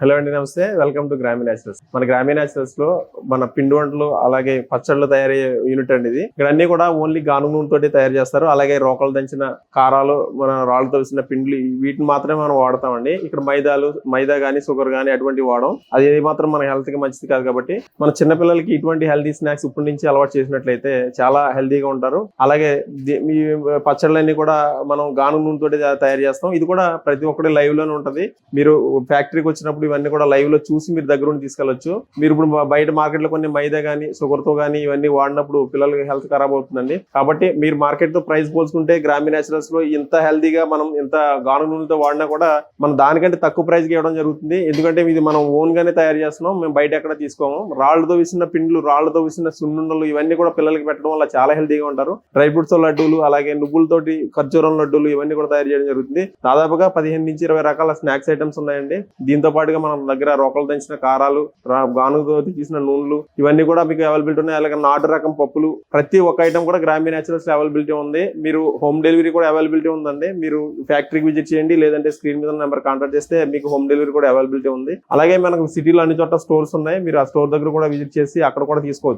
Hello అండి నమస్తే. Welcome to Grammy naturals మన గ్రామీ న్యాచురల్స్లో మన పిండి వంటలు అలాగే పచ్చళ్ళు తయారయ్యే యూనిట్ అండి ఇది. ఇక్కడ అన్ని కూడా ఓన్లీ గాను నూనెతో తయారు చేస్తారు. అలాగే రోకలు దంచిన కారాలు మన రాళ్ళతో వేసిన పిండ్లు వీటిని మాత్రమే మనం వాడతామండి. ఇక్కడ మైదాలు మైదా గానీ షుగర్ గానీ అటువంటి వాడడం అది ఏది మాత్రం మన హెల్త్కి మంచిది కాదు కాబట్టి. మన చిన్నపిల్లలకి ఇటువంటి హెల్తీ స్నాక్స్ ఇప్పటి నుంచి అలవాటు చేసినట్లయితే చాలా హెల్తీగా ఉంటారు. అలాగే మీ పచ్చళ్ళన్నీ కూడా మనం గాను నూనెతో తయారు చేస్తాం. ఇది కూడా ప్రతి ఒక్కటి లైవ్లోనే ఉంటది. మీరు ఫ్యాక్టరీకి వచ్చినప్పుడు ఇవన్నీ కూడా లైవ్లో చూసి మీరు దగ్గర ఉండి తీసుకెళ్ళొచ్చు మీరు ఇప్పుడు బయట మార్కెట్లో కొన్ని మైదా కానీ షుగర్తో కానీ ఇవన్నీ వాడినప్పుడు పిల్లలకి హెల్త్ ఖరాబ్ అవుతుందండి. కాబట్టి మీరు మార్కెట్తో ప్రైస్ పోల్చుకుంటే గ్రామీణ నేచురల్స్లో ఇంత హెల్దీగా మనం ఇంత గాను నూనెతో వాడినా కూడా మనం దానికంటే తక్కువ ప్రైస్కి ఇవ్వడం జరుగుతుంది. ఎందుకంటే ఇది మనం ఓన్ గానే తయారు చేస్తున్నాం. మేము బయట ఎక్కడ తీసుకోము. రాళ్ళతో విసిన పిండ్లు రాళ్ళతో విసిన సున్నుండలు ఇవన్నీ కూడా పిల్లలకి పెట్టడం వల్ల చాలా హెల్దీగా ఉంటారు. డ్రై ఫ్రూట్స్ లడ్డూలు అలాగే నువ్వులతోటి ఖర్జూరం లడ్డూలు ఇవన్నీ కూడా తయారు చేయడం జరుగుతుంది. దాదాపుగా పదిహేను నుంచి ఇరవై రకాల స్నాక్స్ ఐటమ్స్ ఉన్నాయండి. దీంతో పాటుగా మన దగ్గర రోకలు దంచిన కారాలు రా- గానుగతో తీసిన నూనెలు ఇవన్నీ కూడా మీకు అవైలబిలిటీ ఉన్నాయి. అలాగే నాటు రకం పప్పులు ప్రతి ఒక్క ఐటమ్ కూడా గ్రామీణ న్యాచురల్స్ అవైలబిలిటీ ఉంది. మీరు హోమ్ డెలివరీ కూడా అవైలబిలిటీ ఉందండి. మీరు ఫ్యాక్టరీకి విజిట్ చేయండి. లేదంటే స్క్రీన్ మీద నెంబర్ కాంటాక్ట్ చేస్తే మీకు హోమ్ డెలివరీ కూడా అవైలబిలిటీ ఉంది. అలాగే మనకు సిటీలో అన్ని చోట్ల స్టోర్స్ ఉన్నాయి. మీరు ఆ స్టోర్ దగ్గర కూడా విజిట్ చేసి అక్కడ కూడా తీసుకోవచ్చు.